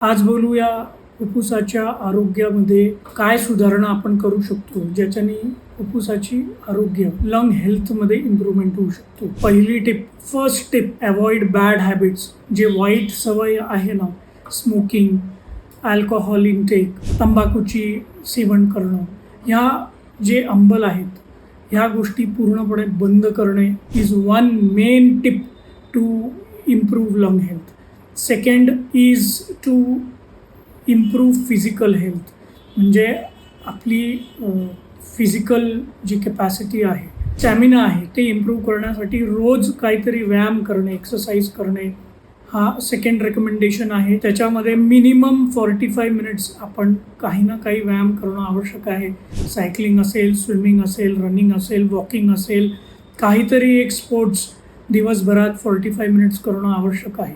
आज बोलूया फुफ्फुसाच्या आरोग्यामध्ये काय सुधारणा आपण करू शकतो ज्याच्याने फुफ्फुसाची आरोग्य लंग हेल्थमध्ये इम्प्रूव्हमेंट होऊ शकतो. पहिली tip first tip avoid bad habits जे वाईट सवय आहे ना स्मोकिंग अल्कोहोल इनटेक तंबाखूची सेवन करणं ह्या जे अंबल आहेत ह्या गोष्टी पूर्णपणे बंद करणे is one main tip to improve lung health second is to improve physical health म्हणजे आपली फिजिकल जी कॅपॅसिटी आहे स्टॅमिना आहे ते इम्प्रूव्ह करण्यासाठी रोज काहीतरी व्यायाम करणे एक्सरसाइज करणे हा सेकंड रेकमेंडेशन आहे. त्याच्यामध्ये मिनिमम फॉर्टी फाय मिनिट्स आपण काही ना काही व्यायाम करणं आवश्यक आहे. सायकलिंग असेल स्विमिंग असेल रनिंग असेल वॉकिंग असेल काहीतरी एक स्पोर्ट्स दिवसभरात फॉर्टी फाय मिनिट्स करणं आवश्यक आहे.